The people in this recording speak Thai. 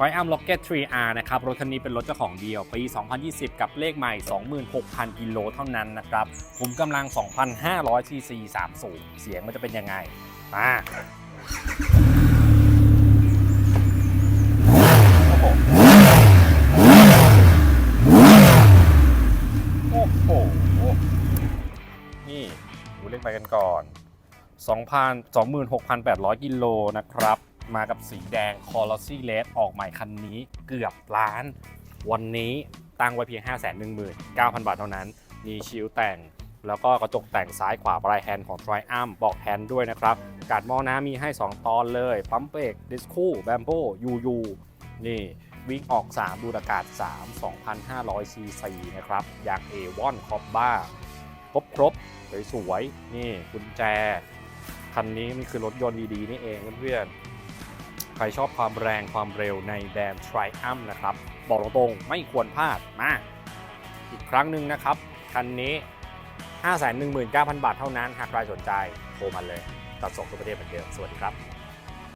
t r i u m p Rocket 3R นะครับ รถคันนี้เป็นรถเจ้าของเดียว ปี 2020 กับเลขใหม่ 26,000 กิโลเท่านั้นนะครับคุมกำลัง 2,500 cc 3สูบเสียงมันจะเป็นยังไงมาโอ้โหโอ้โหนี่ ดูเลขไปกันก่อน 2,000 26,800 กิโลนะครับ มากับสีแดง c o l o s s y Red ออกใหม่คันนี้เกือบล้าน วันนี้ตั้งไว้เพียง 519,000 บาทเท่านั้น มีชิลแต่ง แล้วก็กระจกแต่งซ้ายขวาปลายแฮนด์ของ Triumph บอกแฮนด์ด้วยนะครับ การหม้อน้ำมีให้ 2 ตอนเลย ปั๊มเบรกดิสคู่แบมโบยูยูนี่วิ่งออก 3 ดูดอากาศ 3 2,500 ซีซีนะครับยาง A1 คอบบ้าครบครบสวยๆนี่กุญแจ คันนี้มันคือรถยนต์ดีๆ นี่เองเพื่อนๆ ใครชอบความแรงความเร็วในแบรนด์ Triumph นะครับ บอกตรงๆไม่ควรพลาดมาอีกครั้งหนึ่งนะครับ คันนี้ 519,000 บาทเท่านั้น หากใครสนใจโทรมาเลย ตัดส่งทุกประเทศเหมือนเดิมสวัสดีครับ